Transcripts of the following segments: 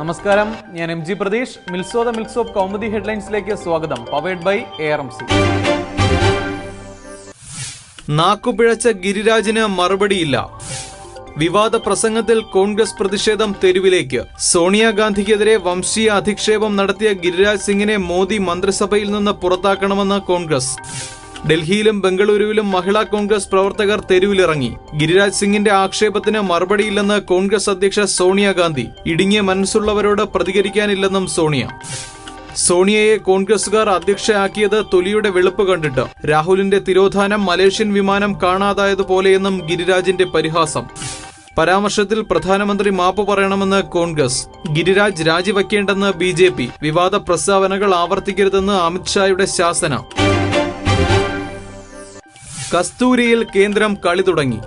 നമസ്കാരം. ഞാൻ M G Prateesh. മിൽസോദ ദ ഓഫ് കൗമുദി ഹെഡ്ലൈൻസിലേക്ക് സ്വാഗതം. Powered by A R M C നാക്കുപിഴച്ച ഗിരിരാജിന് മറുപടിയില്ല. വിവാദ പ്രസംഗത്തിൽ കോൺഗ്രസ് പ്രതിഷേധം തെരുവിലേക്ക്. സോണിയാഗാന്ധിക്കെതിരെ വംശീയ അധിക്ഷേപം നടത്തിയ ഗിരിരാജ് സിംഗിനെ മോദി മന്ത്രിസഭയിൽ നിന്ന് പുറത്താക്കണമെന്ന് കോൺഗ്രസ്. ഡൽഹിയിലും ബംഗളൂരുവിലും മഹിളാ കോൺഗ്രസ് പ്രവർത്തകർ തെരുവിലിറങ്ങി. ഗിരിരാജ് സിംഗിന്റെ ആക്ഷേപത്തിന് മറുപടിയില്ലെന്ന് കോൺഗ്രസ് അധ്യക്ഷ സോണിയാഗാന്ധി ഇടുങ്ങിയ മനസ്സുള്ളവരോട് പ്രതികരിക്കാനില്ലെന്നും സോണിയ. സോണിയയെ കോൺഗ്രസുകാർ അധ്യക്ഷയാക്കിയത് തൊലിയുടെ വെളുപ്പ് കണ്ടിട്ട്. രാഹുലിന്റെ തിരോധാനം മലേഷ്യൻ വിമാനം കാണാതായതുപോലെയെന്നും ഗിരിരാജിന്റെ പരിഹാസം. പരാമർശത്തിൽ പ്രധാനമന്ത്രി മാപ്പ് പറയണമെന്ന് കോൺഗ്രസ്. ഗിരിരാജ് രാജിവെക്കേണ്ടെന്ന് ബി വിവാദ പ്രസ്താവനകൾ ആവർത്തിക്കരുതെന്ന് അമിത്ഷായുടെ ശാസന. കസ്തൂരിയിൽ കേന്ദ്രം കളി തുടങ്ങി.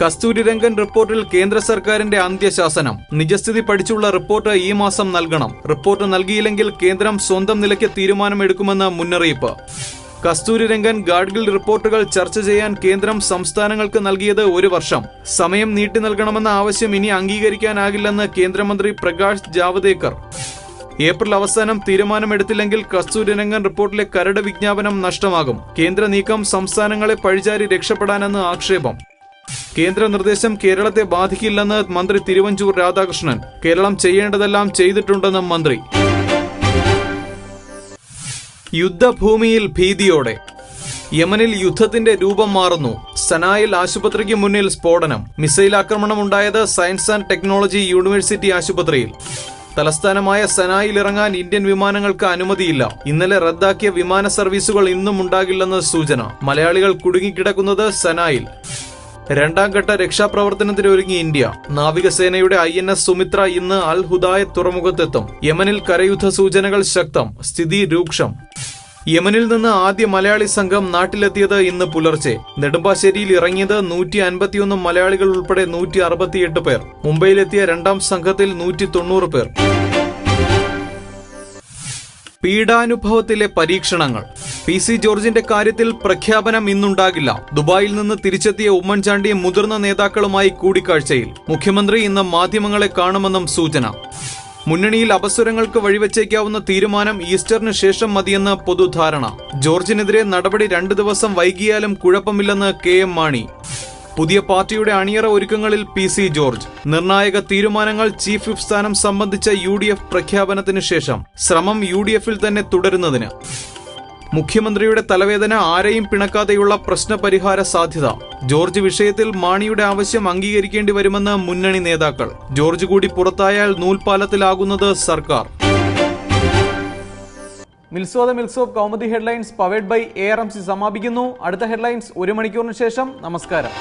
കസ്തൂരി രംഗൻ റിപ്പോർട്ടിൽ കേന്ദ്ര സർക്കാരിന്റെ അന്ത്യശാസനം. നിജസ്ഥിതി പഠിച്ചുള്ള റിപ്പോർട്ട് ഈ മാസം നൽകണം. റിപ്പോർട്ട് നൽകിയില്ലെങ്കിൽ കേന്ദ്രം സ്വന്തം നിലയ്ക്ക് തീരുമാനമെടുക്കുമെന്ന് മുന്നറിയിപ്പ്. കസ്തൂരി രംഗൻ ഗാഡ്ഗിൽ റിപ്പോർട്ടുകൾ ചർച്ച ചെയ്യാൻ കേന്ദ്രം സംസ്ഥാനങ്ങൾക്ക് നൽകിയത് ഒരു വർഷം. സമയം നീട്ടി നൽകണമെന്ന ആവശ്യം ഇനി അംഗീകരിക്കാനാകില്ലെന്ന് കേന്ദ്രമന്ത്രി പ്രകാശ് ജാവദേക്കർ. ഏപ്രിൽ അവസാനം തീരുമാനമെടുത്തില്ലെങ്കിൽ കസ്തൂരിരംഗൻ റിപ്പോർട്ടിലെ കരട് വിജ്ഞാപനം നഷ്ടമാകും. കേന്ദ്ര നീക്കം സംസ്ഥാനങ്ങളെ പഴിചാരി രക്ഷപ്പെടാനെന്ന് ആക്ഷേപം. കേന്ദ്ര നിർദ്ദേശം കേരളത്തെ ബാധിക്കില്ലെന്ന് മന്ത്രി തിരുവഞ്ചൂർ രാധാകൃഷ്ണൻ. കേരളം ചെയ്യേണ്ടതെല്ലാം ചെയ്തിട്ടുണ്ടെന്നും മന്ത്രി. യുദ്ധഭൂമിയിൽ ഭീതിയോടെ. യമനിൽ യുദ്ധത്തിന്റെ രൂപം മാറുന്നു. സനായിൽ ആശുപത്രിക്ക് മുന്നിൽ സ്ഫോടനം. മിസൈൽ ആക്രമണം ഉണ്ടായത് സയൻസ് ആൻഡ് ടെക്നോളജി യൂണിവേഴ്സിറ്റി ആശുപത്രിയിൽ. തലസ്ഥാനമായ സനായിൽ ഇറങ്ങാൻ ഇന്ത്യൻ വിമാനങ്ങൾക്ക് അനുമതിയില്ല. ഇന്നലെ റദ്ദാക്കിയ വിമാന സർവീസുകൾ ഇന്നും ഉണ്ടാകില്ലെന്ന് സൂചന. മലയാളികൾ കുടുങ്ങിക്കിടക്കുന്നത് സനായിൽ. രണ്ടാം ഘട്ട രക്ഷാപ്രവർത്തനത്തിന് ഒരുങ്ങി ഇന്ത്യ. നാവികസേനയുടെ ഐ എൻ എസ് സുമിത്ര ഇന്ന് അൽ ഹുദായ തുറമുഖത്തെത്തും. യമനിൽ കരയുദ്ധ സൂചനകൾ ശക്തം. സ്ഥിതി രൂക്ഷം. യമനിൽ നിന്ന് ആദ്യ മലയാളി സംഘം നാട്ടിലെത്തിയത് ഇന്ന് പുലർച്ചെ. നെടുമ്പാശ്ശേരിയിൽ ഇറങ്ങിയത് നൂറ്റി അൻപത്തിയൊന്ന് മലയാളികൾ ഉൾപ്പെടെ നൂറ്റി അറുപത്തിയെട്ട് പേർ. മുംബൈയിലെത്തിയ രണ്ടാം സംഘത്തിൽ നൂറ്റി തൊണ്ണൂറ് പേർ. പീഡാനുഭവത്തിലെ പരീക്ഷണങ്ങൾ. പി സി ജോർജിന്റെ കാര്യത്തിൽ പ്രഖ്യാപനം ഇന്നുണ്ടാകില്ല. ദുബായിൽ നിന്ന് തിരിച്ചെത്തിയ ഉമ്മൻചാണ്ടി മുതിർന്ന നേതാക്കളുമായി കൂടിക്കാഴ്ചയിൽ. മുഖ്യമന്ത്രി ഇന്ന് മാധ്യമങ്ങളെ കാണുമെന്നും സൂചന. മുന്നണിയിൽ അപസ്വരങ്ങൾക്ക് വഴിവെച്ചേക്കാവുന്ന തീരുമാനം ഈസ്റ്ററിന് ശേഷം മതിയെന്ന് പൊതുധാരണ. ജോർജിനെതിരെ നടപടി രണ്ടു ദിവസം വൈകിയാലും കുഴപ്പമില്ലെന്ന് കെ എം മാണി. പുതിയ പാർട്ടിയുടെ അണിയറ ഒരുക്കങ്ങളിൽ പി സി ജോർജ്. നിർണായക തീരുമാനങ്ങൾ ചീഫ് വിപ്പ് സ്ഥാനം സംബന്ധിച്ച യു ഡി എഫ് പ്രഖ്യാപനത്തിന് ശേഷം. ശ്രമം യു ഡി എഫിൽ തന്നെ തുടരുന്നതിന്. മുഖ്യമന്ത്രിയുടെ തലവേദന ആരെയും പിണക്കാതെയുള്ള പ്രശ്നപരിഹാര സാധ്യത. ജോർജ് വിഷയത്തിൽ മാണിയുടെ ആവശ്യം അംഗീകരിക്കേണ്ടി വരുമെന്ന് മുന്നണി നേതാക്കൾ. ജോർജ് കൂടി പുറത്തായാൽ നൂൽപാലത്തിലാകുന്നത് സർക്കാർ. മിൽസോ the മിൽസോ Kaumudi headlines powered by A R M C സമാപിക്കുന്നു. അടുത്ത ഹെഡ്ലൈൻസ് ഒരു മണിക്കൂറിന് ശേഷം. നമസ്കാരം.